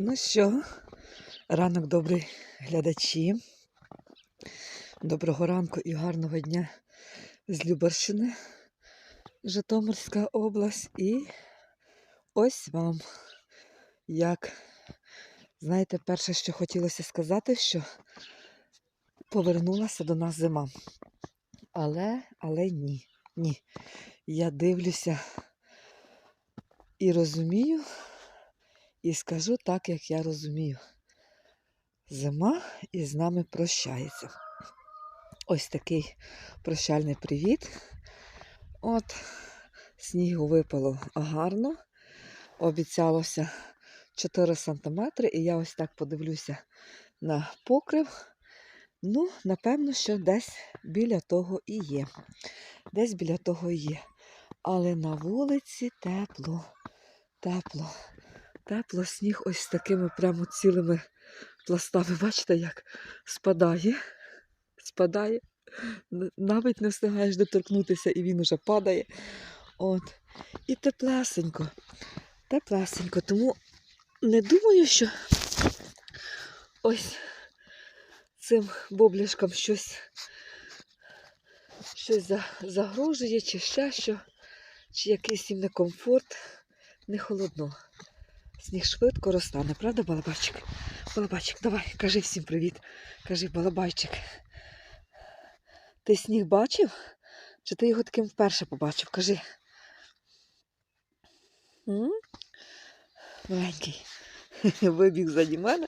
Ну що, ранок добрий глядачі. Доброго ранку і гарного дня з Любарщини, Житомирська область. І ось вам, як, знаєте, перше, що хотілося сказати, що повернулася до нас зима. Але, але ні, ні. Я дивлюся і розумію, і скажу так, як я розумію. Зима із нами прощається. Ось такий прощальний привіт. От, снігу випало гарно. Обіцялося 4 см, і я ось так подивлюся на покрив. Ну, напевно, що десь біля того і є. Десь біля того і є. Але на вулиці тепло, тепло. Тепло сніг ось такими прямо цілими пластами. Бачите, як спадає, спадає. Навіть не встигаєш доторкнутися, і він уже падає. От. І теплесенько, теплесенько. Тому не думаю, що ось цим бобляшкам щось, щось загрожує, чи ще що, чи якийсь їм некомфорт, не холодно. Сніг швидко розтане, правда, балабайчик? Балабайчик, давай, кажи всім привіт. Кажи, балабайчик. Ти сніг бачив? Чи ти його таким вперше побачив? Кажи. Маленький. Вибіг заді мене.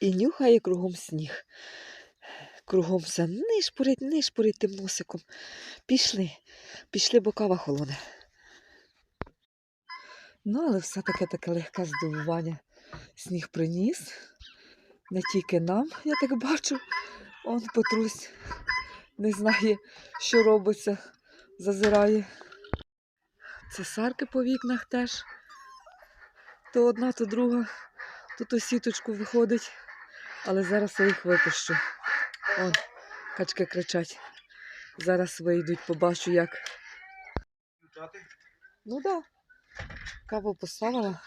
І нюхає кругом сніг. Кругом все нишпорить, нишпорить тим носиком. Пішли, пішли, бо кава холоне. Ну, але все-таки таке легке здивування. Сніг приніс. Не тільки нам, я так бачу. Он Петрусь не знає, що робиться, зазирає. Цесарки по вікнах теж. То одна, то друга. Тут у сіточку виходить. Але зараз я їх випущу. Он, качки кричать. Зараз вийдуть, побачу, як. Ну так. Да. Каву поставила.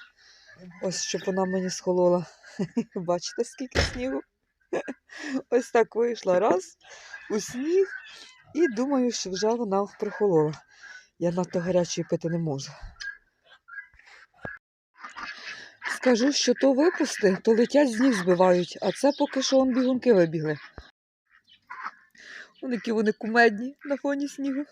Ось щоб вона мені схолола. Бачите, скільки снігу? Ось так вийшла раз у сніг і думаю, що вже вона прохолола. Я надто гарячої пити не можу. Скажу, що то випусти, то летять з ніг збивають, а це поки що он бігунки вибігли. Вони які вони кумедні на фоні снігу.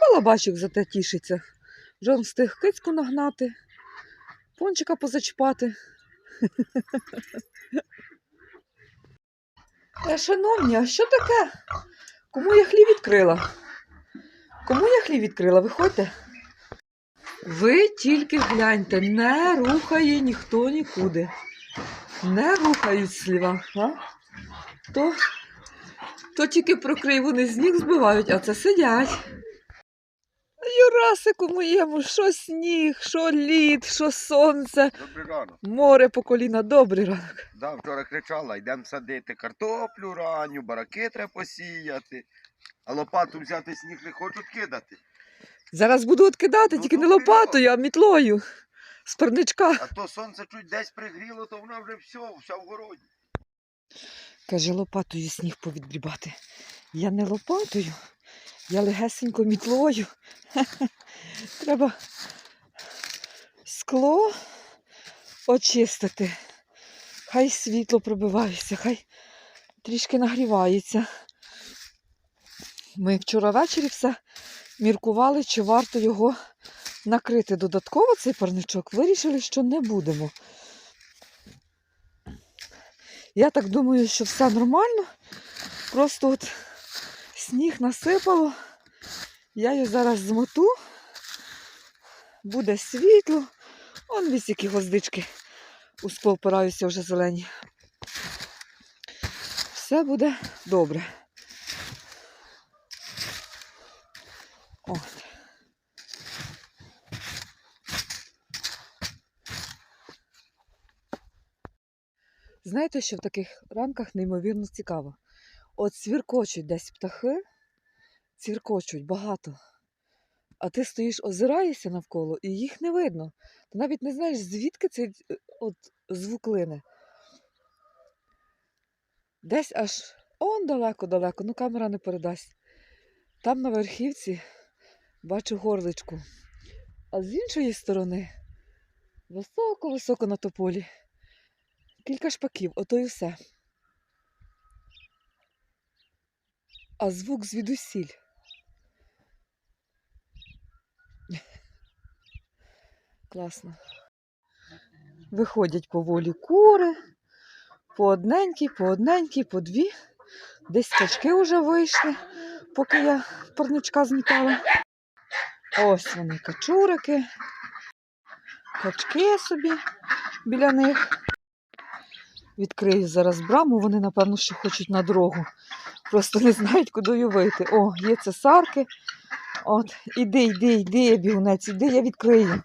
Балабачик зате тішиться. Вже он встиг кицьку нагнати, пончика позачіпати. Е, шановні, а що таке? Кому я хлів відкрила? Кому я хлів відкрила? Виходьте. Ви тільки гляньте, не рухає ніхто нікуди. Не рухають сліва. А? То, то тільки про криву не з ніг збивають, а це сидять. Юрасику моєму, що сніг, що лід, що сонце, Добрий ранок. море по коліна. Добрий ранок. Да, вчора кричала, йдемо садити картоплю ранню, бараки треба посіяти. А лопату взяти сніг не хочуть кидати. Зараз буду откидати, Ну, тільки не лопатою, а мітлою. З парничка. А то сонце чуть десь пригріло, то вона вже все, вся в городі. Каже, лопатою сніг повідгрібати. Я не лопатою, я легесенько мітлою. Треба скло очистити. Хай світло пробивається, хай трішки нагрівається. Ми вчора ввечері все міркували, чи варто його накрити додатково, цей парничок. Вирішили, що не будемо. Я так думаю, що все нормально. Просто от сніг насипало. Я його зараз змоту. Буде світло. Он весь які гвоздички у скло опираються вже зелені. Все буде добре. Знаєте, що в таких ранках неймовірно цікаво? От свіркочуть десь птахи, цвіркочуть багато. А ти стоїш, озираєшся навколо, і їх не видно. Ти навіть не знаєш, звідки цей е, от, звук лине. Десь аж он далеко-далеко, ну камера не передасть. Там на верхівці бачу горличку. А з іншої сторони, високо-високо на тополі, кілька шпаків, ото й все. А звук звідусіль. Класно. Виходять поволі кури, по одненькій, по одненькій, по дві. Десь качки вже вийшли, поки я парничка змітала. Ось вони, качурики, качки собі біля них. Відкрию зараз браму, вони, напевно, що хочуть на дорогу. Просто не знають, куди вийти. О, є цесарки. От, іди, йди, йди, бігунець, іди, я відкрию.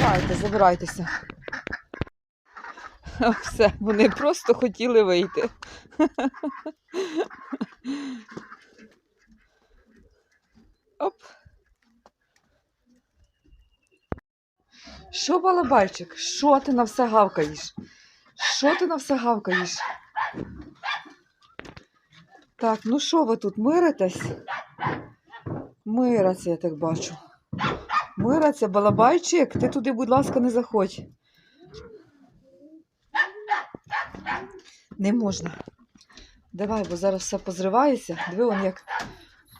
Давайте, забирайтеся. Все, вони просто хотіли вийти. Оп. Що, балабайчик? Що ти на все гавкаєш? Що ти на все гавкаєш? Так, ну що ви тут миритесь? Мираться, я так бачу. Мираться, балабайчик, ти туди, будь ласка, не заходь. Не можна. Давай, бо зараз все позривається. Диви, он як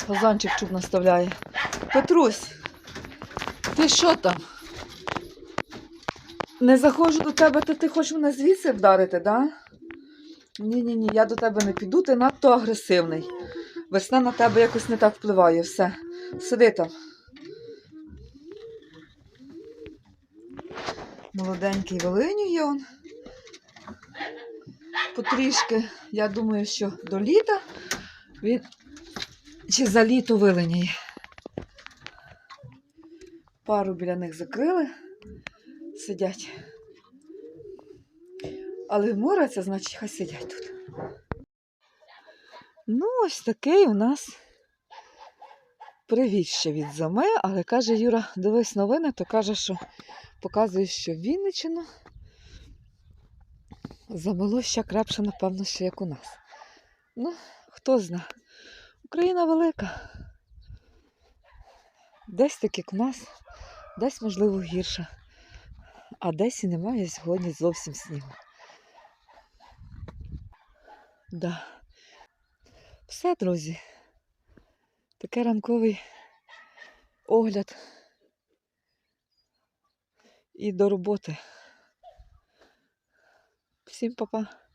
газанчик чуб наставляє. Петрусь, ти що там? Не заходжу до тебе, то ти хочеш мене звідси вдарити, да? Ні-ні ні, я до тебе не піду, ти надто агресивний. Весна на тебе якось не так впливає. Все. Сиди там. Молоденький волинює он. Потрішки, я думаю, що до літа він чи за літо виленяє. Пару біля них закрили, сидять. Але мораться, значить, хай сидять тут. Ну, ось такий у нас привіт ще від зими, але каже Юра, дивись новини, то каже, що показує, що Вінничину замило ще крепше, напевно, ще як у нас. Ну, хто зна. Україна велика. Десь так, як у нас, десь, можливо, гірше. А десь немає сьогодні зовсім снігу. Да. Все, друзі. Такий ранковий огляд. І до роботи. Всім па-па.